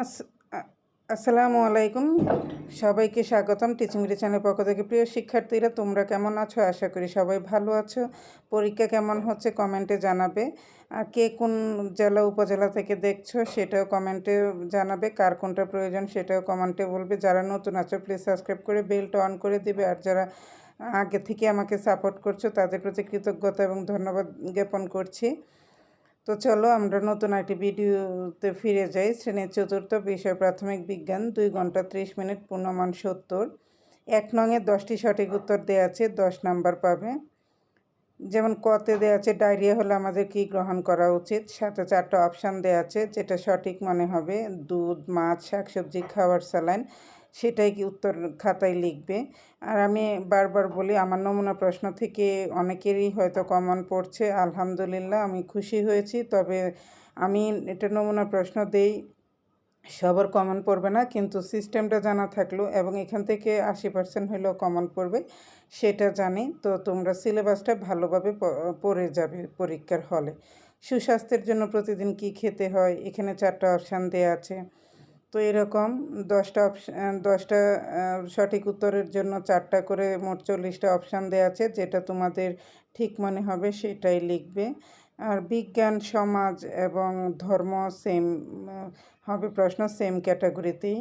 আসসালামু আলাইকুম। সবাইকে স্বাগতম টিচিং চ্যানেলের পক্ষ থেকে। প্রিয় শিক্ষার্থীরা, তোমরা কেমন আছো? আশা করি সবাই ভালো আছো। পরীক্ষা কেমন হচ্ছে কমেন্টে জানাবে। আর কে কোন জেলা, উপজেলা থেকে দেখছ, সেটাও কমেন্টে জানাবে। কার কোনটা প্রয়োজন, সেটাও কমেন্টে বলবে। যারা নতুন আছো প্লিজ সাবস্ক্রাইব করে বেলটা অন করে দিবে। আর যারা আগে থেকে আমাকে সাপোর্ট করছ, তাদের প্রতি কৃতজ্ঞতা এবং ধন্যবাদ জ্ঞাপন করছি। তো চলো আমরা নতুন একটি ভিডিওতে ফিরে যাই। শ্রেণির চতুর্থ বিষয়, প্রাথমিক বিজ্ঞান, দুই ঘণ্টা ত্রিশ মিনিট পূর্ণমান সত্তর। এক নঙে দশটি সঠিক উত্তর দেওয়া আছে, দশ নাম্বার পাবে। যেমন কতে দেওয়া আছে, ডায়রিয়া হলে আমাদের কি গ্রহণ করা উচিত? সাথে চারটা অপশান দেওয়া আছে, যেটা সঠিক মনে হবে। দুধ, মাছ, শাকসবজি, খাবার, স্যালাইন। সেটাই কি উত্তর খাতায় লিখবে। আর আমি বারবার বলি, আমার নমুনা প্রশ্ন থেকে অনেকেরই হয়তো কমন পড়ছে, আলহামদুলিল্লাহ আমি খুশি হয়েছি। তবে আমি এটা নমুনা প্রশ্ন দেই, সবার কমন পড়বে না, কিন্তু সিস্টেমটা জানা থাকল এবং এখান থেকে আশি পার্সেন্ট হলেও কমন পড়বে, সেটা জানি। তো তোমরা সিলেবাসটা ভালোভাবে পড়ে যাবে পরীক্ষার হলে। সুস্বাস্থ্যের জন্য প্রতিদিন কি খেতে হয়? এখানে চারটা অপশান দেওয়া আছে। তো এরকম দশটা অপশান দশটা সঠিক উত্তরের জন্য চারটা করে মোট চল্লিশটা অপশান দেওয়া আছে, যেটা তোমাদের ঠিক মনে হবে সেটাই লিখবে। আর বিজ্ঞান, সমাজ এবং ধর্ম সেম হবে প্রশ্ন সেম ক্যাটাগরিতেই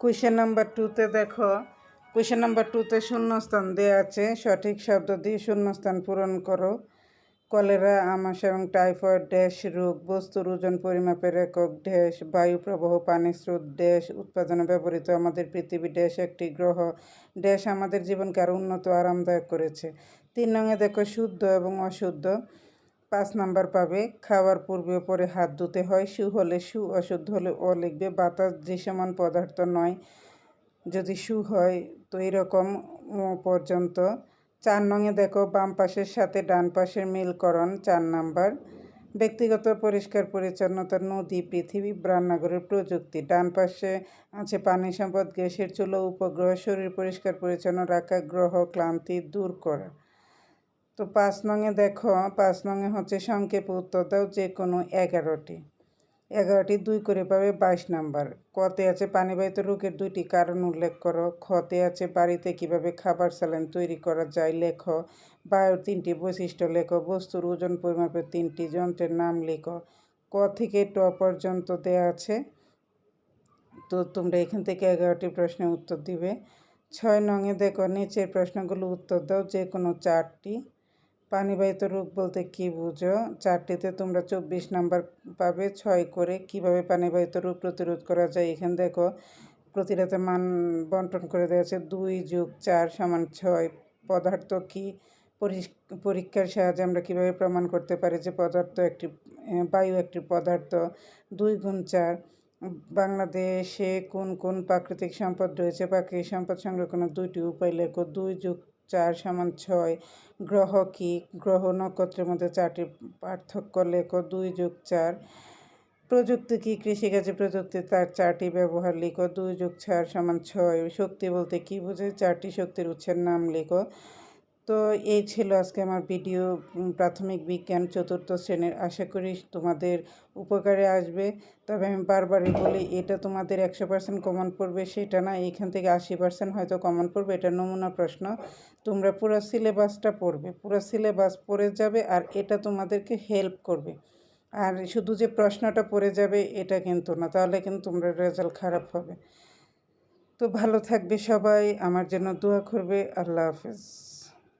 কোয়েশ্চেন নাম্বার টুতে দেখো কোয়েশ্চেন নাম্বার টুতে শূন্যস্থান দেওয়া আছে, সঠিক শব্দ দিয়ে শূন্যস্থান পূরণ করো। কলেরা আমাশা এবং টাইফয়েড, ড্যাশ, রোগ, বস্তুর ওজন পরিমাপের একক ড্যাশ, বায়ু প্রবাহ, পানি স্রোত, ড্যাশ উৎপাদনে ব্যবহৃত আমাদের পৃথিবী ড্যাশ একটি গ্রহ। ড্যাশ আমাদের জীবনকে আরও উন্নত আরামদায়ক করেছে। তিন নঙে দেখো শুদ্ধ এবং অশুদ্ধ। পাঁচ নাম্বার পাবে, খাওয়ার পূর্বে পরে হাত ধুতে হয় সু হলে সু অশুদ্ধ হলে অ লিখবে। বাতাস দৃশ্যমান পদার্থ নয়, যদি সু হয়, তো এরকম পর্যন্ত। চার নঙে দেখো, বাম পাশের সাথে ডান পাশের মিলকরণ, চার নাম্বার। ব্যক্তিগত, পরিষ্কার, পরিচ্ছন্নতা, নদী, পৃথিবী রান্নাঘরের প্রযুক্তি। ডান পাশে আছে পানি সম্পদ, গ্যাসের চুলো উপগ্রহ, শরীর পরিষ্কার, পরিচ্ছন্ন রাখা, গ্রহ ক্লান্তি দূর করা। তো পাঁচ নঙে দেখো, পাঁচ নঙে হচ্ছে সংক্ষেপে উত্তর দাও যে কোনো এগারোটি। এগারোটি দুই করে পাবে বাইশ নাম্বার। কতে আছে পানিবাহিত রোগের দুইটি কারণ উল্লেখ করো। খতে আছে বাড়িতে কীভাবে খাবার স্যালাইন তৈরি করা যায়, লেখো। বায়ুর তিনটি বৈশিষ্ট্য লেখো। বস্তুর ওজন পরিমাপের তিনটি যন্ত্রের নাম লেখো। ক থেকে ট পর্যন্ত দেয়া আছে। তো তোমরা এখান থেকে এগারোটি প্রশ্নের উত্তর দিবে। ছয় নঙে দেখো, নিচের প্রশ্নগুলো উত্তর দাও যে কোনো চারটি। পানিবাহিত রোগ বলতে কি বুঝো? চারটিতে তোমরা চব্বিশ নাম্বার পাবে। ছয় করে কীভাবে পানিবাহিত রোগ প্রতিরোধ করা যায় এখানে দেখো। প্রতিটাতে মান বন্টন করে দেওয়া আছে। দুই যোগ চার সমান ছয়। পদার্থ কি? পরীক্ষার সাহায্যে আমরা কীভাবে প্রমাণ করতে পারি যে পদার্থ একটি বায়ু একটি পদার্থ? দুই গুণ চার। বাংলাদেশে কোন কোন প্রাকৃতিক সম্পদ রয়েছে? প্রাকৃতিক সম্পদ সংরক্ষণের দুইটি উপায় লেখো। দুই যোগ চার সমান ছয়। গ্রহ কি? গ্রহ নক্ষত্রের মধ্যে চারটি পার্থক্য লেখো। দুই যোগ চার। প্রযুক্তি কি? কৃষিকাজে প্রযুক্তি, তার চারটি ব্যবহার লিখো। দুই যোগ চার সমান ছয়। শক্তি বলতে কী বোঝায়? চারটি শক্তির উৎসের নাম লিখো। তো এই ছিল আজকে আমার ভিডিও প্রাথমিক বিজ্ঞান চতুর্থ শ্রেণির। আশা করি তোমাদের উপকারে আসবে। তবে আমি বারবারই বলি, এটা তোমাদের একশো পার্সেন্ট কমন পড়বে, সেটা না। এখান থেকে আশি পার্সেন্ট হয়তো কমন পড়বে, এটা নমুনা প্রশ্ন। তোমরা পুরো সিলেবাসটা পড়বে, পুরো সিলেবাস পড়ে যাবে আর এটা তোমাদেরকে হেল্প করবে। আর শুধু যে প্রশ্নটা পড়ে যাবে, এটা কিন্তু না, তাহলে কিন্তু তোমরা রেজাল্ট খারাপ হবে। তো ভালো থাকবে সবাই, আমার জন্য দোয়া করবে, আল্লাহ হাফেজ।